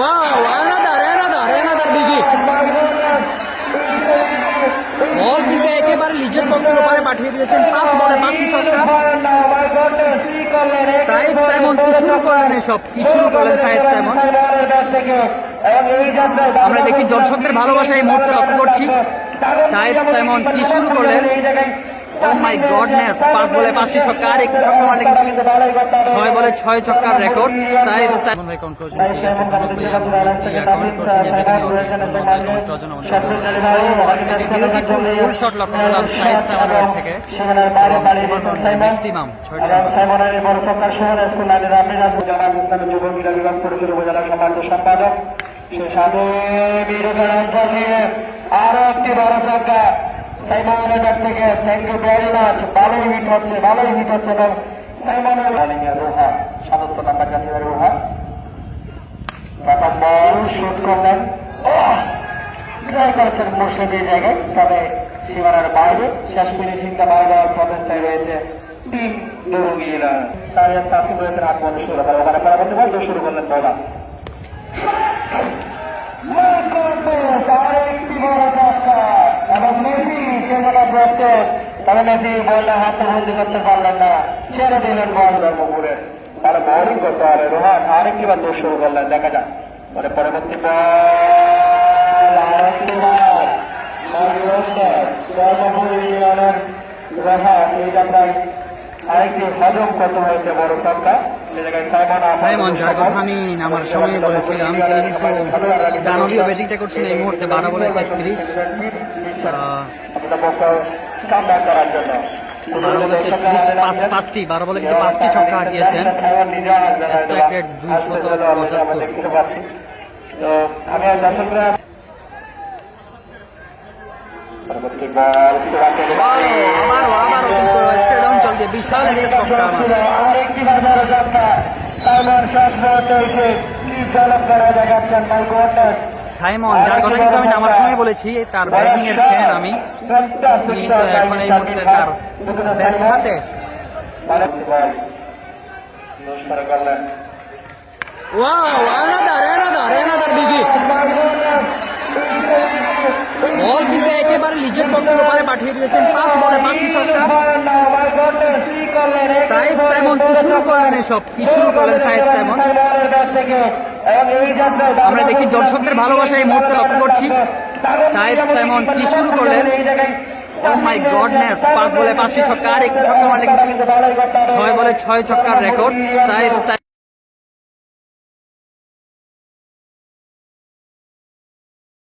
Wow, another, another, another big biggie. বল কিন্তু একেবারে legend বক্সের উপরে পাঠিয়ে দিয়েছেন। পাঁচ বলে পাঁচটি ছক্কা। সাইদ সাইমন কি শুরু করলেন এসব। কি শুরু করলেন সাইদ সাইমন আমরা দেখি দর্শকদের ভালোবাসা এই মুহূর্তে লক্ষ্য করছি। সাইদ সাইমন কি শুরু করলেন? ও মাই গডনেস পাঁচ বলে পাঁচটি ছক্কা আর একটি ছক্কা মারলে কিন্তু ছয় বলে ছয় ছক্কার রেকর্ড সাইদ সাইমন ভাই কমেন্ট করেছেন ঠিক আছে কমেন্ট করেছেন আমাদের ফুল শট লক্ষ্য করলাম থেকে ম্যাক্সিমাম ছয়টি সাইমনের বড় সরকার শহর স্কুল লাইনের আমির আবু জামাল ইসলামের যুব ক্রীড়া বিভাগ পরিষদ উপজেলা সম্মানিত সম্পাদক সে সাথে বিরোধের অঞ্চল নিয়ে আরও একটি বড় সংখ্যা সাইমনের কাছ থেকে থ্যাংক ইউ ভেরি মাচ ভালোই হিট হচ্ছে ভালোই হিট হচ্ছে এবং সাইমনের রোহা সাতাত্ত নাম্বার কাছে রোহা। প্রথম বল শুট করলেন। ট্রাই করেছেন মুর্শিদ জায়গায় তবে সীমানার বাইরে। শেষ ফিনিশিংটা দেওয়ার প্রচেষ্টায় রয়েছে দুরুগিরা। সারিয়ান তাসিম রয়েছেন বল শুরু করে ওখানে পরবর্তী বল শুরু করলেন বোলা আরেকটি বড় ছক্কা এবং মেসি সেখানে করছে তবে মেসি বলটা হাতে করতে পারলেন না। ছেড়ে দিলেন বল ধর্মপুরে তারা বোলিং করতে পারে রোহান আরেকটি বার দোষ শুরু করলেন দেখা যাক। পরে পরবর্তী আরেকটি হজম হয়েছে বড় সংখ্যা? সাইমন সাইমন যার কথা আমি নামার সময় বলেছিলাম তিনি কিন্তু দানবীয় ব্যাটিংটা করছেন এই মুহূর্তে বারো বলে তেত্রিশ। পাঁচটি বারো বলে কিন্তু পাঁচটি ছক্কা দুইশত পঁচাত্তর। কিন্তু স্টেট অঞ্চল বিশাল একটা ছক্কা আমার আরেকটি বাজার যাত্রা সাইমন শেষ মুহূর্তে এসে কি ঝলক করা দেখাচ্ছেন মাই গডনেস সাইমন যার কথা কিন্তু আমি নামার সময় বলেছি তার ব্যাটিং এর ফ্যান আমি এখন এই মুহূর্তে তার ব্যাট হাতে। ওয়াও বক্সের পাঠিয়ে দিয়েছেন পাঁচ বলে পাঁচটি আমরা দেখি দর্শকদের ভালোবাসা এই মুহূর্তে লক্ষ্য করছি। সাইদ সাইমন কি শুরু করলেন। ও মাই গডনেস পাঁচ বলে পাঁচটি ছক্কা, আর একটি ছক্কা ছয় বলে ছয় ছক্কার রেকর্ড। সাইমন